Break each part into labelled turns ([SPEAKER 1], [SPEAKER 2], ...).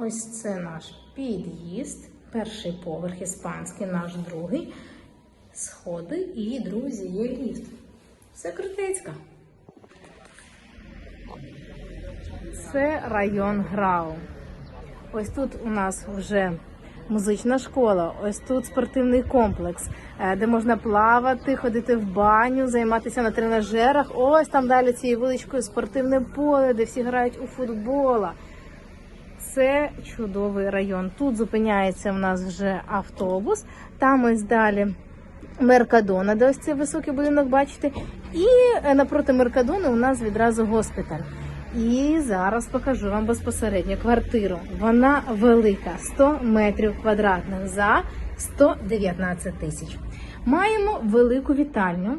[SPEAKER 1] Ось це наш під'їзд, перший поверх іспанський, наш другий. Сходи і, друзі, є ліфт. Це крутецька. Це район Грау. Ось тут у нас вже музична школа, ось тут спортивний комплекс, е, де можна плавати, ходити в баню, займатися на тренажерах. Ось там далі цією вуличкою спортивне поле, де всі грають у футбола. Це чудовий район. Тут зупиняється в нас вже автобус. Там ось далі Меркадона, де ось цей високий будинок, бачите. І е, напроти Меркадони у нас відразу госпіталь. І зараз покажу вам безпосередньо квартиру. Вона велика, 100 метрів квадратних за 119 тисяч. Маємо велику вітальню.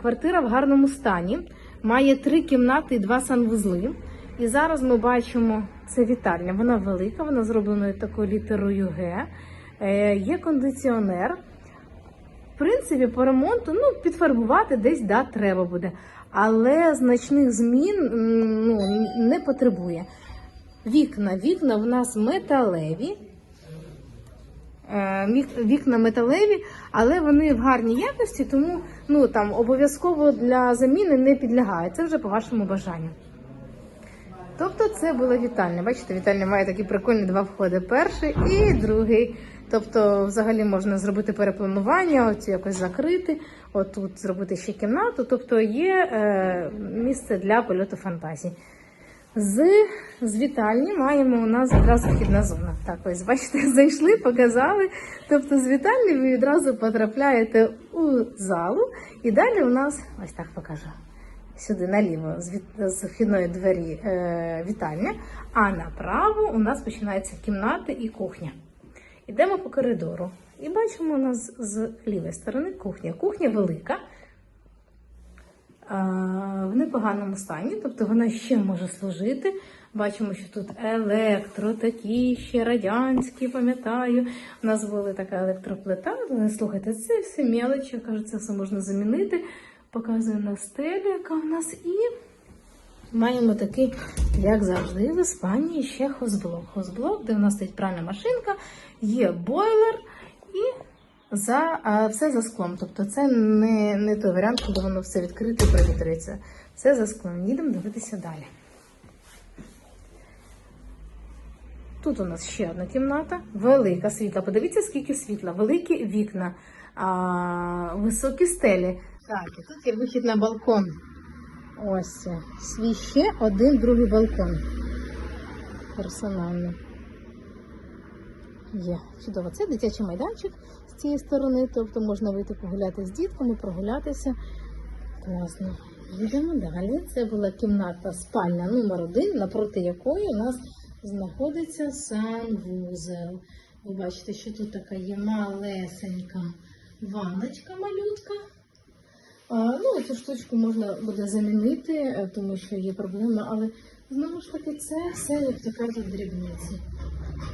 [SPEAKER 1] Квартира в гарному стані. Має три кімнати і два санвузли. І зараз ми бачимо це вітальня. Вона велика, вона зроблена такою літерою Г. Е, Є кондиціонер. В принципі, по ремонту ну, підфарбувати десь да, треба буде. Але значних змін ну, не потребує. Вікна. Вікна в нас металеві. Е, Вікна металеві, але вони в гарній якості, тому ну, там, обов'язково для заміни не підлягає. Це вже по вашому бажанню. Тобто це була вітальня. Бачите, вітальня має такі прикольні два входи: перший і другий. Тобто, взагалі можна зробити перепланування, от якось закрити, отут зробити ще кімнату. Тобто є е, місце для польоту фантазії. З, з вітальні маємо у нас відразу вхідна зона. Так, ось бачите, зайшли, показали. Тобто з вітальні ви відразу потрапляєте у залу, і далі у нас ось так покажу. Сюди наліво з, вхідної двері е, вітальня, а направо у нас починаються кімнати і кухня. Йдемо по коридору і бачимо у нас з лівої сторони кухня. Кухня велика, а, в непоганому стані, тобто вона ще може служити. Бачимо, що тут електро, такі ще радянські, пам'ятаю. У нас була така електроплита. Слухайте, це все мелочі, кажуть, це все можна замінити. Показую на стелю, яка у нас і маємо такий, як завжди, в Іспанії ще хозблок. Хозблок, де у нас стоїть пральна машинка, є бойлер і за, а, все за склом. Тобто це не, не той варіант, коли воно все відкрите і провітрюється. Все за склом. Їдемо дивитися далі. Тут у нас ще одна кімната, велика світла. Подивіться, скільки світла, великі вікна, а, високі стелі. Так, і тут є вихід на балкон. Ось свій ще один другий балкон. Персонально. Є чудово. Це дитячий майданчик з цієї сторони, тобто можна вийти погуляти з дітками, прогулятися. Класно. Йдемо далі. Це була кімната спальня номер один, напроти якої у нас знаходиться санвузел. Ви бачите, що тут така є малесенька ванночка малютка. Ну, цю штучку можна буде замінити, е, тому що є проблема, але знову ж таки це все, як то кажуть, дрібниці.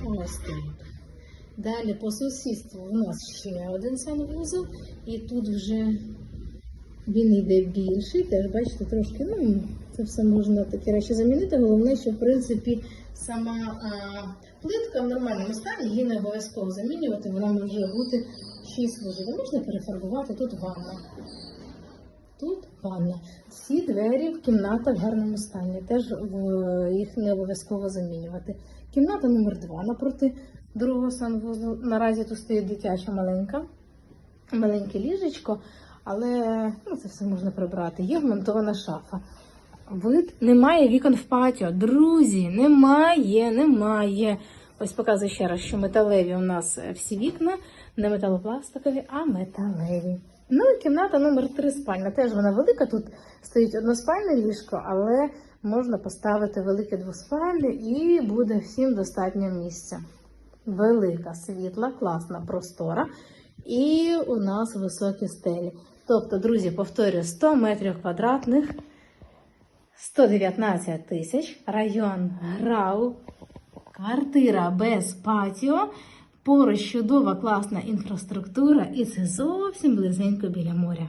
[SPEAKER 1] Ось так. Далі по сусідству у нас ще один санвузол, і тут вже він йде більший. Теж бачите, трошки, ну, це все можна такі речі замінити. Головне, що в принципі сама а, плитка в нормальному стані, її не обов'язково замінювати, вона може бути ще й служити. Можна перефарбувати тут ванна. Тут ванна. Всі двері в кімнатах в гарному стані. Теж в- їх не обов'язково замінювати. Кімната номер 2 напроти другого санвузлу. Наразі тут стоїть дитяча маленька, маленьке ліжечко, але ну, це все можна прибрати. Є вмонтована шафа. Вид немає вікон в патіо. Друзі, немає, немає. Ось показую ще раз, що металеві у нас е, всі вікна, не металопластикові, а металеві. Ну і кімната номер 3 спальня. Теж вона велика. Тут стоїть односпальне ліжко, але можна поставити велике двоспальне і буде всім достатньо місця. Велика, світла, класна, простора. І у нас високі стелі. Тобто, друзі, повторюю, 100 метрів квадратних, 119 тисяч, район Грау, квартира без патіо, поруч чудова класна інфраструктура, і це зовсім близенько біля моря.